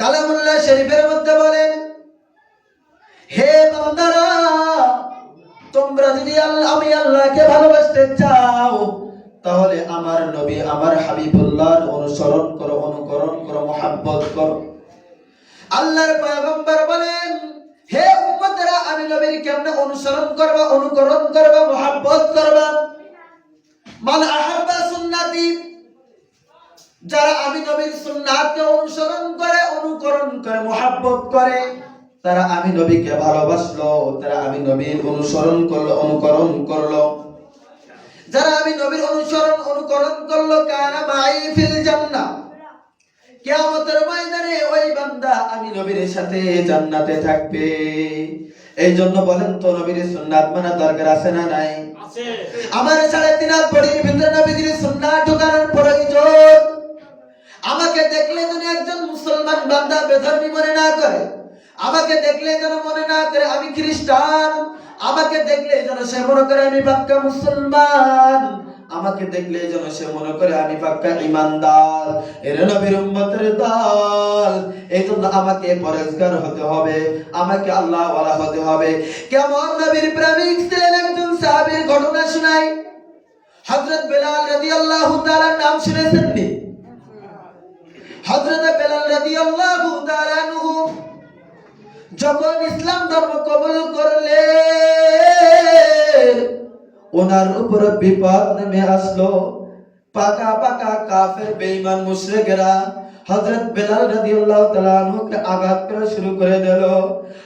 কালামুল্লাহ শরীফের মধ্যে বলেন, হে বান্দারা, তোমরা যদি আমি আল্লাহকে ভালোবাসতে চাও, তাহলে আমার নবী, আমার হাবিবুল্লাহর অনুসরণ করো, অনুকরণ করো, মোহাব্বত করো। আল্লাহর পয়গম্বর বলেন, হে উম্মতেরা, আমি নবীর কেমনে অনুসরণ করবা, অনুকরণ করবা, মোহাব্বত করবা? মান আহাব্বা সুন্নাতি যারা আমি নবীর সুন্নাতকে অনুসরণ করে অনুকরণ করে মোহাব্বত করে তারা আমি নবীকে ভালোবাসলো তারা আমি নবীর অনুসরণ করল অনুকরণ করল। যারা আমি নবীর অনুসরণ অনুকরণ করল কানা মাই ফিল জান্নাহ। কিয়ামতের ময়দানে ওই বান্দা আমি নবীর সাথে জান্নাতে থাকবে। এই জন্য বলেন তো নবীর সুন্নাত মানা দরকার আছে না নাই? আছে। আমার সাড়ে তিন হাত বডির ভিতরে নবীজির বেধর্মী মনে না করে, আমাকে দেখলে যেন মনে না করে আমি খ্রিস্টান, আমাকে দেখলে যেন সে মনে করে আমি পাক্কা মুসলমান, আমাকে দেখলে যেন সে মনে করে আমি পাক্কা ইমানদার। এর নবীর উম্মতের দল, এই জন্য আমাকে পরেজগার হতে হবে, আমাকে আল্লাহ ওয়ালা হতে হবে। কেমন নবীর প্রেমিক ছিলেন একজন সাহাবীর ঘটনা শোনাই? হযরত বেলাল রাদিয়াল্লাহু তাআলার নাম শুনেছেন নি? হযরত বেলাল রাদিয়াল্লাহু তাআলা আনহু যখন ইসলাম ধর্ম কবুল করলেন, ওনার উপর বিপদ নেমে আসলো। পাকা পাকা কাফের, বেঈমান মুশরিকরা হযরত বেলাল রাদিয়াল্লাহু তাআলা আনহুকে আঘাত করা শুরু করে দিল।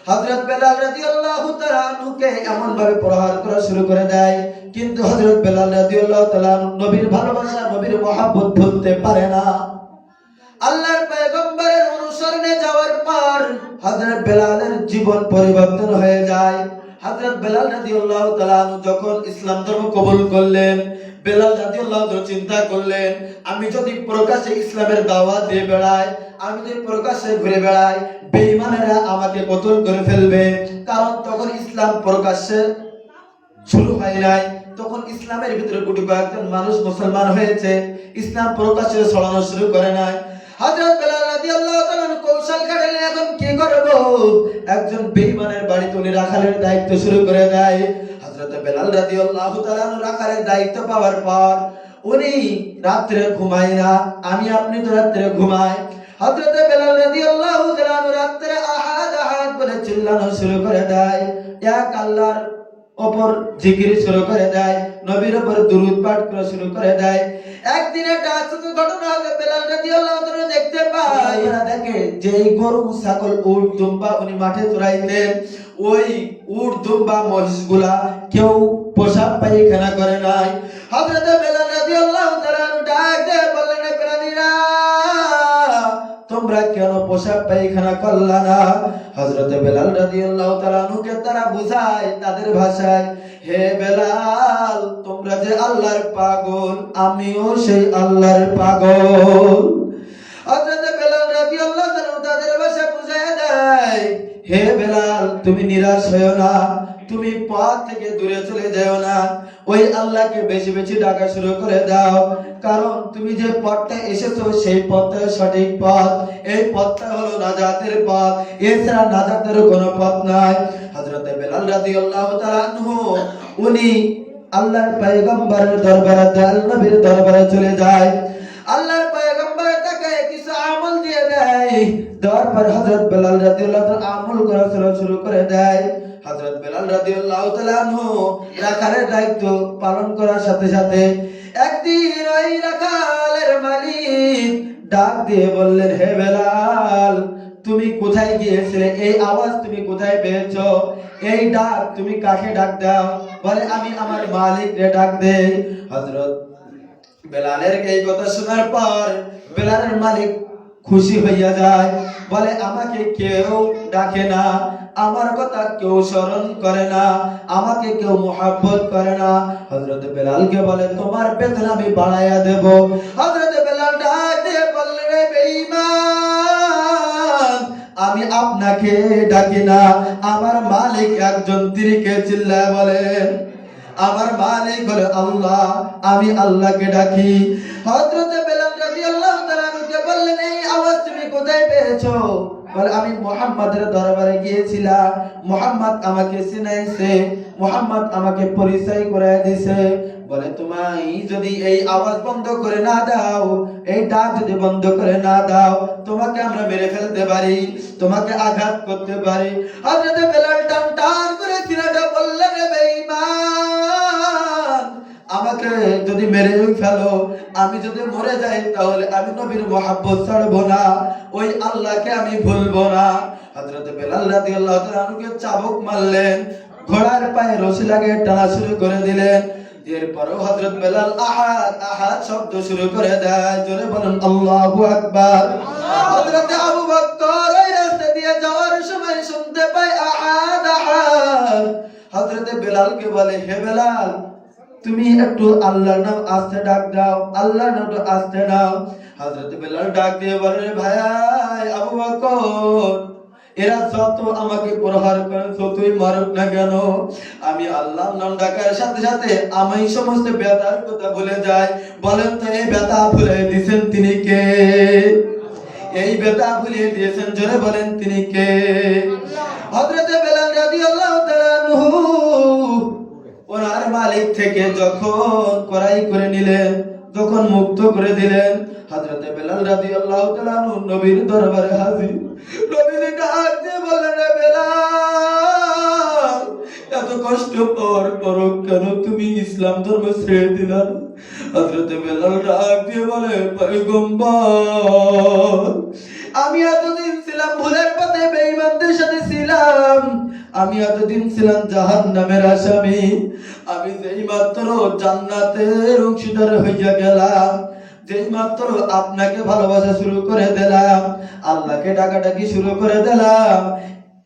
হযরত বেলাল রাদিয়াল্লাহু তাআলা আনহুকে এমন ভাবে প্রহার করা শুরু করে দেয়, কিন্তু হযরত বেলাল রাদিয়াল্লাহু তাআলা নবীর ভালোবাসা, নবীর মহব্বত ভুলতে পারে না। আল্লাহর পয়গম্বরের অনুসরণে যাওয়ার পর হযরত বেলালের জীবন পরিবর্তন হয়ে যায়। হযরত বেলাল রাদিয়াল্লাহু তাআলা যখন ইসলাম ধর্ম কবুল করলেন, বেলাল রাদিয়াল্লাহু তাআলা চিন্তা করলেন, আমি যদি প্রকাশ্যে ইসলামের দাওয়াত দিয়ে বেড়াই, আমি যদি প্রকাশ্যে ঘুরে বেড়াই, বেঈমানেরা আমাকে কতল করে ফেলবে। কারণ তখন ইসলাম প্রকাশ্যে শুরু হয় নাই। তখন ইসলামের ভিতরে গুটি কয়েকজন মানুষ মুসলমান হয়েছে। ইসলাম প্রকাশ্যে ছড়ানো শুরু করে নাই। বেলাল রাদিয়াল্লাহু তাআলা কৌশল এখন কি করব? একজন বেঈমানের বাড়িতে উনি রাখালের দায়িত্ব শুরু করে দেয়। বেলাল রাদিয়াল্লাহু তাআলা রাখালের দায়িত্ব পাওয়ার পর উনি রাত্রে ঘুমায় না, আমি আপনি তো রাত্রে ঘুমাই। হযরত বেলাল রাদিয়াল্লাহু তাআলা রাত্রে আহাদ আহাদ বলে চিল্লানো শুরু করে দেয়। এক আল্লাহর ওপর জিকির শুরু করে দেয় নবীর ওপর দুরুদ পাঠ করা শুরু করে দেয়। একদিন একটা আশ্চর্য ঘটনা হবে বেলাল রাদিয়াল্লাহু তাআলা দেখতে পায় এরা দেখে যেই গরু ছাগল উট দুম্বা উনি মাঠে চড়াইতেন ওই উট দুম্বা মহিষগুলা কেউ পোশাক পায়খানা করে নাই। হযরত বেলাল রাদিয়াল্লাহু তাআলা ডাক দিয়ে বললেন "এ প্রাণীরা তোমরা কেন পোশাক পায়খানা করলা না? হযরত বেলাল রাদিয়াল্লাহু তাআলা নুকে তারা বুঝায়, তাদের ভাষায়, হে বেলাল, তোমরা যে আল্লাহর পাগল, আমিও সেই আল্লাহর পাগল। হযরত বেলাল রাদিয়াল্লাহু তাআলা তাদের ভাষা বুঝায় দেয়, হে বেলাল, তুমি নিরাশ হয়ো না। তুমি পথ থেকে দূরে চলে যাও না। ওই আল্লাহকে বেশি বেশি ডাকা শুরু করে দাও। কারণ তুমি যে পথটা এসেছ, সেই পথটা সঠিক পথ। এই পথটা হলো নাজাতের পথ। এছাড়া নাজাতের কোনো পথ নাই। হযরত বেলাল রাদিয়াল্লাহু তাআলা আনহু, উনি আল্লাহর পয়গম্বরের দরবারে দয়াল নবীর দরবারে চলে যায়। তুমি কোথায় গিয়েছিলে? এই আওয়াজ তুমি কোথায় পেয়েছ? এই ডাক তুমি কাকে ডাক দাও? বলে, আমি আমার মালিকরে ডাক দেই। হযরত বেলালের এই কথা শোনার পর বেলালের মালিক খুশি হইয়া যায়। বলে, আমাকে কেউ ডাকে না। আমার কথা কেউ স্মরণ করে না। আমাকে কেউ মোহাব্বত করে না। হযরত বেলালকে বলে, তোমার বেতন আমি বাড়াইয়া দেব। হযরত বেলাল ডাক বেঈমান, আমি আপনাকে ডাকি না। আমার মালিক একজন তিরিকে চিল্লায় বলেন আমার মালিক বলে আল্লাহ, আমি আল্লাহকে ডাকি। হযরত বেলাল আওয়াজ তুমি কোথায় পেয়েছ? বলে, আমি মোহাম্মদের দরবারে গিয়েছিলাম। মোহাম্মদ আমাকে চিনাইছে। মোহাম্মদ আমাকে পরিচয় করে দিছে। বলে, তোমায় যদি এই আওয়াজ বন্ধ করে না দাও, এই ডাক যদি বন্ধ করে না দাও, তোমাকে আমরা মেরে ফেলতে পারি, তোমাকে আঘাত করতে পারি। হযরত বেলাল টান টান করে যদি মেরে ফেলো, আমি যদি মরে যাই, তাহলে আমি নবীর মোহাব্বত ছাড়বো না। ওই আল্লাহকে আমি ভুলবো না। হযরত বেলাল তাআলা আনহুকে চাবুক মারলেন, ঘোড়ার পায়ে রশি লাগিয়ে টানা শুরু করে দিলেন। এরপরও হযরত বেলাল আহাদ আহাদ শব্দ শুরু করে দেয়, জোরে বলুন, আল্লাহু আকবার। হযরত আবু বকর ওই রাস্তা দিয়ে যাওয়ার সময় শুনতে পায় আহাদ আহাদ। হযরত বেলালকে বলে, হে বেলাল তুমি একটু আল্লাহর নাম আস্তে ডাক দাও, আল্লাহর নাম একটু আস্তে নাও। হযরত বেলাল ডাক দিয়ে বলে ভাই, আবু বকর, এরা যত আমাকে প্রহার করে যতই মারুক না কেন? আমি আল্লাহর নাম ডাকার সাথে সাথে আমি সমস্ত ব্যথার কথা ভুলে যাই। বলেন তো, এই ব্যথা ভুলে দিয়েছেন তিনি কে? এই ব্যথা ভুলিয়ে দিয়েছেন জোরে বলেন তিনি কে? হযরতে বেলাল রাদিয়াল্লাহু মালিক থেকে যখন করাই করে নিলেন, যখন মুক্ত করে দিলেন, হযরতে বেলাল তাআলা আনহু নবীর দরবারে হাজির। নবীর বললেন বেলাল, এত কষ্ট পরও কেন তুমি ইসলাম ধর্ম ছেড়ে দিলা হযরতে বেলাল ডাক দিয়ে বলে আমি এতদিন ছিলাম ভুলের পথে, বেঈমানদের সাথে ছিলাম। আমি এতদিন ছিলাম জাহান নামের আসামি। আমি যেই মাত্র জান্নাতের অংশীদার হইয়া গেলাম যেই মাত্র আপনাকে ভালোবাসা শুরু করে দিলাম, আল্লাহকে ডাকাডাকি শুরু করে দিলাম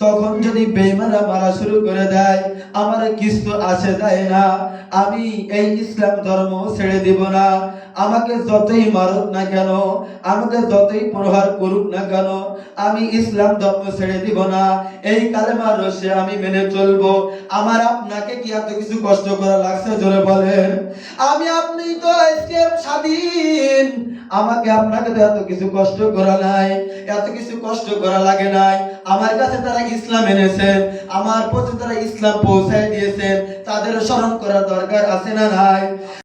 তখন যদি বেইমানরা মারা শুরু করে দেয়, আমার কিছু আসে যায় না? আমি এই ইসলাম ধর্ম ছেড়ে দিব না। আমাকে যতই মারুক না কেন, আমাকে যতই প্রহার করুক না কেন, আমি ইসলাম ধর্ম ছেড়ে দিব না। এই কালেমার রসে আমি মেনে চলবো। আমার আপনাকে কি এত কিছু কষ্ট করা লাগছে? জোরে বলেন। আমি আপনি তো স্বাধীন। আমাকে আপনাকে তো এত কিছু কষ্ট করা নাই, এত কিছু কষ্ট করা লাগে নাই। আমার কাছে তারা ইসলাম এনেছেন, আমার প্রতি তারা ইসলাম পৌঁছায় দিয়েছেন তাদের স্মরণ করার দরকার আছে না নাই?